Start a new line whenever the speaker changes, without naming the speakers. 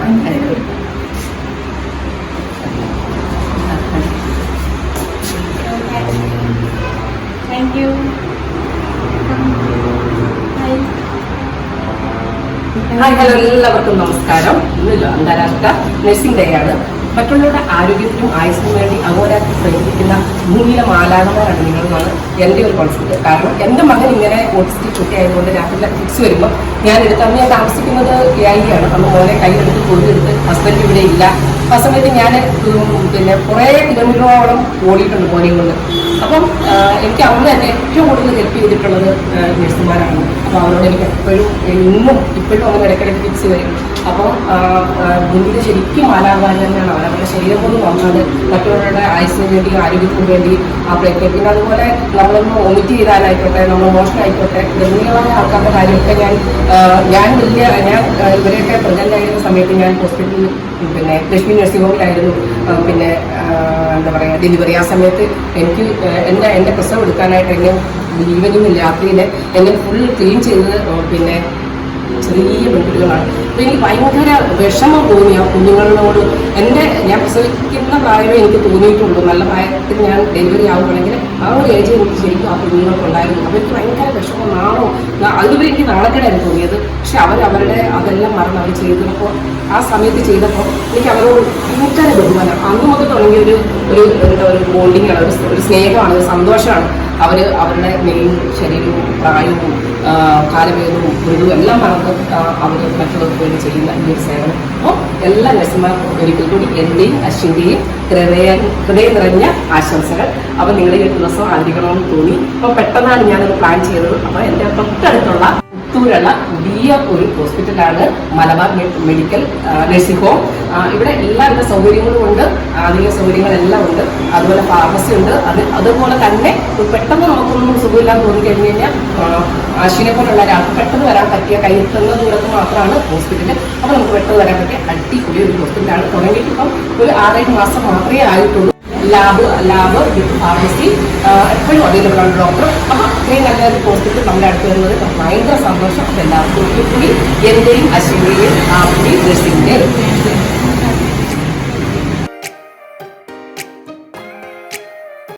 Thank you
hi hello എല്ലാവർക്കും നമസ്കാരം. അന്താരാഷ്ട്ര നഴ്സിംഗ് ഡേ ആണ്. മറ്റുള്ളവരുടെ ആരോഗ്യത്തിനും ആയുസിനും വേണ്ടി അഹോരാത്രി പ്രയത്നിക്കുന്ന ഭൂമിയിലെ മാലാകമാരാണ് നിങ്ങളെന്നാണ് എന്റെ ഒരു കോൺസെപ്റ്റ് കാരണം എന്റെ മകൻ ഇങ്ങനെ ഓട്ടിസ്റ്റിക് കുട്ടി ആയതുകൊണ്ട് രാത്രിയിലെ ഫിക്സ് വരുമ്പോൾ ഞാൻ എടുത്ത് അന്ന് ഞാൻ താമസിക്കുന്നത് യായിയാണ് അന്ന് മോനെ കൈയെടുത്ത് കൊണ്ടെടുത്ത് ഹസ്ബൻഡ് ഇവിടെ ഇല്ല. ആ സമയത്ത് ഞാൻ പിന്നെ കുറേ കിലോമീറ്ററോളം ഓടിയിട്ടുണ്ട് മോനെയും കൊണ്ട്. അപ്പം എനിക്ക് അവിടെ തന്നെ ഏറ്റവും കൂടുതൽ ഹെൽപ്പ് ചെയ്തിട്ടുള്ളത് നഴ്സുമാരാണ് അപ്പോൾ അവരോട് എനിക്ക് എപ്പോഴും ഇന്നും ഇപ്പോഴും അങ്ങനെ ഇടയ്ക്കിടയ്ക്ക് ഫിക്സ് വരും. അപ്പം ഭൂമിയിൽ ശരിക്കും മാലാകാൻ തന്നെയാണ് അവർ. അവരുടെ ശരീരം കൊണ്ട് വന്നത് മറ്റുള്ളവരുടെ ആയുസിന് വേണ്ടി ആരോഗ്യത്തിന് വേണ്ടി ആ പ്രയത്നം പിന്നെ അതുപോലെ നമ്മളൊന്ന് വൊമിറ്റ് ചെയ്താലായിക്കോട്ടെ നമ്മൾ മോഷൻ ആയിക്കോട്ടെ ഗർഭിണികളായ ആൾക്കാരുടെ കാര്യമൊക്കെ ഞാൻ ഞാൻ വലിയ ഞാൻ ഇവരെയൊക്കെ പ്രഗ്നന്റ് ആയിരുന്ന സമയത്ത് ഞാൻ ഹോസ്പിറ്റലിൽ പിന്നെ ലക്ഷ്മി നഴ്സിംഗ് ഹോമിലായിരുന്നു പിന്നെ എന്താ പറയുക ഡെലിവറി ആ സമയത്ത് എനിക്ക് ആ, എന്റെ പ്രസവം എടുക്കാനായിട്ട് എന്നെ ഈവനിങ് രാത്രിയിൽ എന്നെ ഫുൾ ക്ലീൻ ചെയ്ത് പിന്നെ ചെറിയ പെൺകുട്ടികളാണ് അപ്പൊ എനിക്ക് ഭയങ്കര വിഷമം തോന്നി ആ കുഞ്ഞുങ്ങളോട്. എന്റെ ഞാൻ പ്രസവിക്കുന്ന പ്രായമേ എനിക്ക് തോന്നിയിട്ടുള്ളൂ. നല്ല പ്രായത്തിൽ ഞാൻ ഡെലിവറി ആവുകയാണെങ്കിൽ ആ ഒരു ഏജ് എനിക്ക് ശരിക്കും ആ കുഞ്ഞുങ്ങൾക്ക് ഉണ്ടായിരുന്നു. അപ്പോൾ എനിക്ക് ഭയങ്കര വിഷമം നാണോ അതുവരെ എനിക്ക് നാണക്കേടായിരുന്നു തോന്നിയത്. പക്ഷെ അവർ അവരുടെ അതെല്ലാം മറന്ന് അവർ ചെയ്തപ്പോൾ ആ സമയത്ത് ചെയ്തപ്പോൾ എനിക്ക് അവരോട് ഭയങ്കര ബഹുമാനം. അന്ന് മുതൽ തുടങ്ങിയ ഒരു ഒരു എന്താ ഒരു ബോണ്ടിങ് ആണ് ഒരു സ്നേഹമാണ് ഒരു സന്തോഷമാണ്. അവർ അവരുടെ മെയിൻ ശരീരവും പ്രായവും കാലവേദവും മൃദുവും എല്ലാം മറന്ന് അവർ മറ്റുള്ളവർക്ക് വേണ്ടി ചെയ്യുന്ന ഈ ഒരു സേവനം. അപ്പോൾ എല്ലാ നഴ്സുമാർക്കും ഒരിക്കൽ കൂടി എന്റെയും അശ്വിന്റെയും ഹൃദയ ഹൃദയം നിറഞ്ഞ ആശംസകൾ. അപ്പോൾ നിങ്ങളെ ഒരു ദിവസം ആയിരിക്കണമെന്ന് തോന്നി. അപ്പോൾ പെട്ടെന്നാണ് ഞാനത് പ്ലാൻ ചെയ്തത്. അപ്പോൾ എന്റെ തൊട്ടടുത്തുള്ള പുത്തൂരുള്ള പുതിയ ഒരു ഹോസ്പിറ്റലാണ് മലബാർ മെഡിക്കൽ നഴ്സിംഗ് ഹോം. ഇവിടെ എല്ലാവിധ സൗകര്യങ്ങളും ഉണ്ട് ആധുനിക സൗകര്യങ്ങളെല്ലാം ഉണ്ട്. അതുപോലെ ഫാർമസി ഉണ്ട്. അത് അതുപോലെ തന്നെ പെട്ടെന്ന് നമുക്കൊന്നും സുഖമില്ലാന്ന് തോന്നി കഴിഞ്ഞ് കഴിഞ്ഞാൽ ആശുവിനെ പോലുള്ള ഒരാൾക്ക് പെട്ടെന്ന് വരാൻ പറ്റിയ കയ്യെത്തുന്ന ദൂരത്ത് മാത്രമാണ് ഹോസ്പിറ്റൽ അപ്പോൾ നമുക്ക് പെട്ടെന്ന് വരാൻ പറ്റിയ അടിപൊളി ഒരു ഹോസ്പിറ്റലാണ്. തുടങ്ങിയിട്ട് ഇപ്പം ഒരു ആറേഴ് മാസം മാത്രമേ ആയിട്ടുള്ളൂ. ലാബ് ലാബ് ഫാർമസി എപ്പോഴും അവൈലബിൾ ആണ് ഡോക്ടർ. അപ്പം ഇത്രയും നല്ലൊരു പോസ്റ്റിൽ നമ്മുടെ അടുത്ത് വരുന്നത്. ഭയങ്കര സന്തോഷം. എല്ലാവർക്കും കൂടി ആ അശ്വിന്റെയും ആപ്പിന്റെയും നഴ്സിംഗിന്റെയും